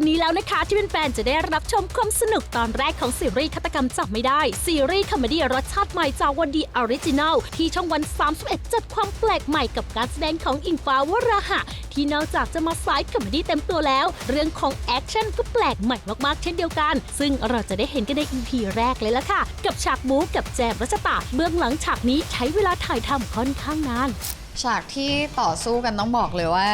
นนี้แล้วนะคะ ที่เป็นแฟนๆจะได้รับชมความสนุกตอนแรกของซีรีส์ฆาตกรรมจับไม่ได้ ซีรีส์คอมเมดี้รสชาติใหม่จากวันดีออริจินัลที่ช่องวัน 31 จัดความแปลกใหม่กับการแสดงของอิงฟ้าวราหะ ที่นอกจากจะมาสายคอมเมดี้เต็มตัวแล้ว เรื่องของแอคชั่นก็แปลกใหม่มากๆ เช่นเดียวกัน ซึ่งเราจะได้เห็นกันใน EP แรกเลยละค่ะ กับฉากบู๊กับแจมรัชตาเบื้องหลังฉากนี้ใช้เวลาถ่ายทำค่อนข้างนานฉากที่ต่อสู้กันต้องบอกเลยว่า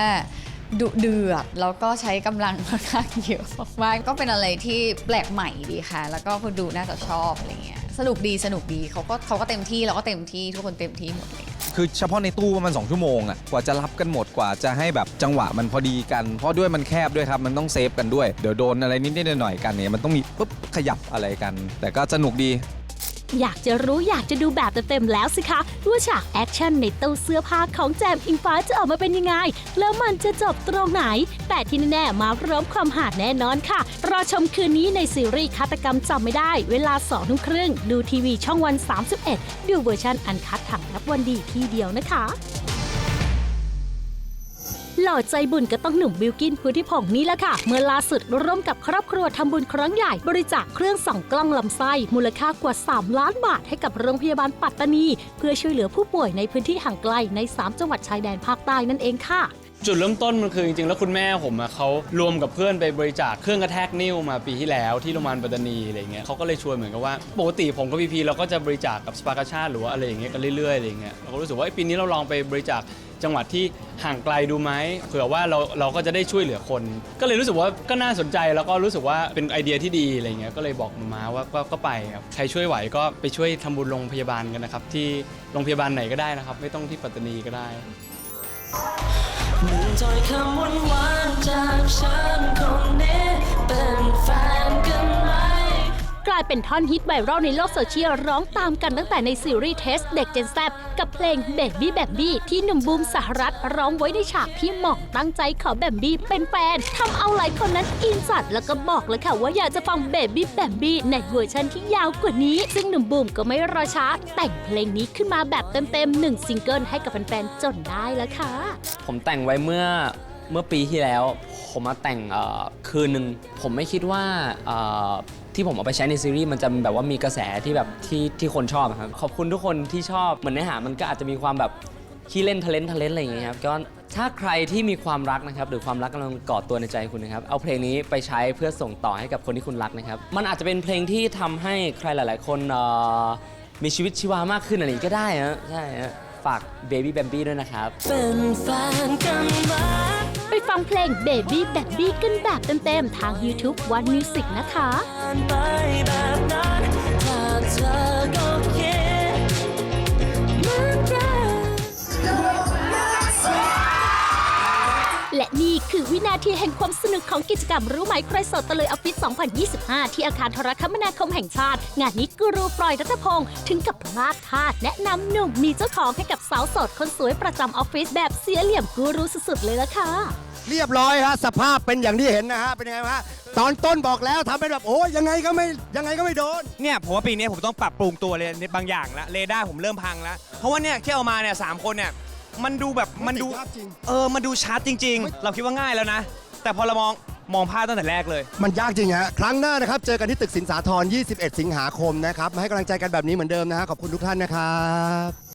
ดุเดือดแล้วก็ใช้กำลังค่อนข้างเยอะมากก็เป็นอะไรที่แปลกใหม่ดีค่ะ แล้วก็คนดูน่าจะชอบอะไรเงี้ยสนุกดีสนุกดีเขาก็เขาก็เต็มที่เราก็เต็มที่ทุกคนเต็มที่หมดเลย คือเฉพาะในตู้ประมาณ2ชั่วโมงอะกว่าจะรับกันหมดกว่าจะให้แบบจังหวะมันพอดีกัน เพราะด้วยมันแคบด้วยครับ มันต้องเซฟกันด้วย เดี๋ยวโดนอะไรนิดๆหน่อยๆกันเนี่ยมันต้องมีปุ๊บขยับอะไรกัน แต่ก็สนุกดี อยากจะรู้อยากจะดูแบบเต็มๆแล้วสิคะว่าฉากแอคชั่นในตู้เสื้อผ้าของแจมอิงฟ้าจะออกมาเป็นยังไง แล้วมันจะจบตรงไหน แต่ที่แน่ๆมาพร้อมความหาดแน่นอนค่ะ รอชมคืนนี้ในซีรีส์ฆาตกรรมจำไม่ได้ เวลา2ทุ่มครึ่ง ดูทีวีช่องวัน 31 ดูเวอร์ชันอันคัดถังรับวันดีที่เดียวนะคะ หล่อใจบุญก็ต้องหนุ่มบิวกินพุทธิพงศ์นี่แหละค่ะ เมื่อล่าสุดร่วมกับครอบครัวทำบุญครั้งใหญ่บริจาคเครื่องส่องกล้องลำไส้ มูลค่ากว่า 3 ล้านบาทให้กับโรงพยาบาลปัตตานี เพื่อช่วยเหลือผู้ป่วยในพื้นที่ห่างไกลใน 3 จังหวัดชายแดนภาคใต้นั่นเองค่ะ จุดเริ่มต้นมันคือจริงๆ แล้วคุณแม่ผมอะเขารวมกับเพื่อนไปบริจาคเครื่องกระแทกนิ้วมาปีที่แล้วที่โรงพยาบาลปัตตานีอะไรเงี้ยเขาก็เลยชวนเหมือนกับว่าปกติผมกับพีพีเราก็จะบริจาคกับสปากาชาติหรือว่าอะไรอย่างเงี้ยกันเรื่อยๆอะไรเงี้ยเราก็รู้สึกว่าเอ้ยปีนี้เราลองไปบริจาคจังหวัดที่ห่างไกลดูไหมเผื่อว่าเราเราก็จะได้ช่วยเหลือคน ก็เลยรู้สึกว่าก็น่าสนใจแล้วก็รู้สึกว่าเป็นไอเดียที่ดีอะไรเงี้ยก็เลยบอกมามาว่าก็ก็ไปครับใครช่วยไหวก็ไปช่วยทำบุญโรงพยาบาลกันนะครับที่โรงพยาบาลไหนก็ได้นะครับ ไม่ต้องที่ปัตตานีก็ได้ หนึ่งถ้อยคำหวานหวานจากฉัน กลายเป็นท่อนฮิตไวรัลในโลกโซเชียลร้องตามกันตั้งแต่ในซีรีส์เทสเด็กเจนแซบกับเพลง Baby b a b y ที่หนุ่มบูมสหรัฐร้องไว้ในฉากที่หม่องตั้งใจขอแบมบี้เป็นแฟนทำเอาหลายคนนั้นอินสัตว์แล้วก็บอกเลยค่ะว่าอยากจะฟัง Baby b a b y ในเวอร์ชันที่ยาวกว่านี้ ซึ่งหนุ่มบูมก็ไม่รอช้าแต่งเพลงนี้ขึ้นมาแบบเต็มๆหนึ่งซิงเกิลให้กับแฟนๆจนได้แล้วค่ะ ผมแต่งไว้เมื่อเมื่อปีที่แล้ว ผมมาแต่งคืนหนึ่งผมไม่คิดว่า ที่ผมเอาไปใช้ในซีรีส์มันจะแบบว่ามีกระแสที่แบบที่ที่คนชอบอะครับขอบคุณทุกคนที่ชอบเหมือนเนื้อหามันก็อาจจะมีความแบบขี้เล่นทะเลนทะเลนอะไรอย่างเงี้ยครับก็ถ้าใครที่มีความรักนะครับหรือความรักกำลังก่อตัวในใจคุณนะครับเอาเพลงนี้ไปใช้เพื่อส่งต่อให้กับคนที่คุณรักนะครับมันอาจจะเป็นเพลงที่ทำให้ใครหลาย ๆ คนเอ่อมีชีวิตชีวามากขึ้นอะไรอย่างงี้ก็ได้นะใช่ฮะฝาก Baby Bambi ด้วยนะครับ เป็นแฟนกันไหม ไปฟังเพลง Baby b a b y กันแบบเต็มๆ ทาง YouTube One Music นะคะ นาทีแห่งความสนุกของกิจกรรมรู้ไหมใครสดตะเลยออฟฟิศ 2025 ที่อาคารโทรคมนาคมแห่งชาติ งานนี้กูรูปล่อยรัตพงศ์ถึงกับพลาดคาดแนะนำหนุ่มมีเจ้าของให้กับสาวโสดคนสวยประจำออฟฟิศแบบเสียเหลี่ยมกูรูสุดๆเลยละค่ะ เรียบร้อยฮะสภาพเป็นอย่างที่เห็นนะฮะเป็นยังไงฮะตอนต้นบอกแล้วทำเป็นแบบโอ้ยยังไงก็ไม่ยังไงก็ไม่โดน เนี่ยผมว่าปีนี้ผมต้องปรับปรุงตัวเลยในบางอย่างแล้วเรดาร์ผมเริ่มพังแล้วเพราะว่าเนี่ยที่เอามาเนี่ยสามคนเนี่ย มันดูแบบมันดู ติดภาพจริง เออ มันดูชัดจริง ๆ เราคิดว่าง่ายแล้วนะ แต่พอเรามองมองภาพตั้งแต่แรกเลย มันยากจริงฮะ ครั้งหน้านะครับ เจอกันที่ตึกสินสาธร21 สิงหาคมนะครับ มาให้กำลังใจกันแบบนี้เหมือนเดิมนะฮะ ขอบคุณทุกท่านนะครับ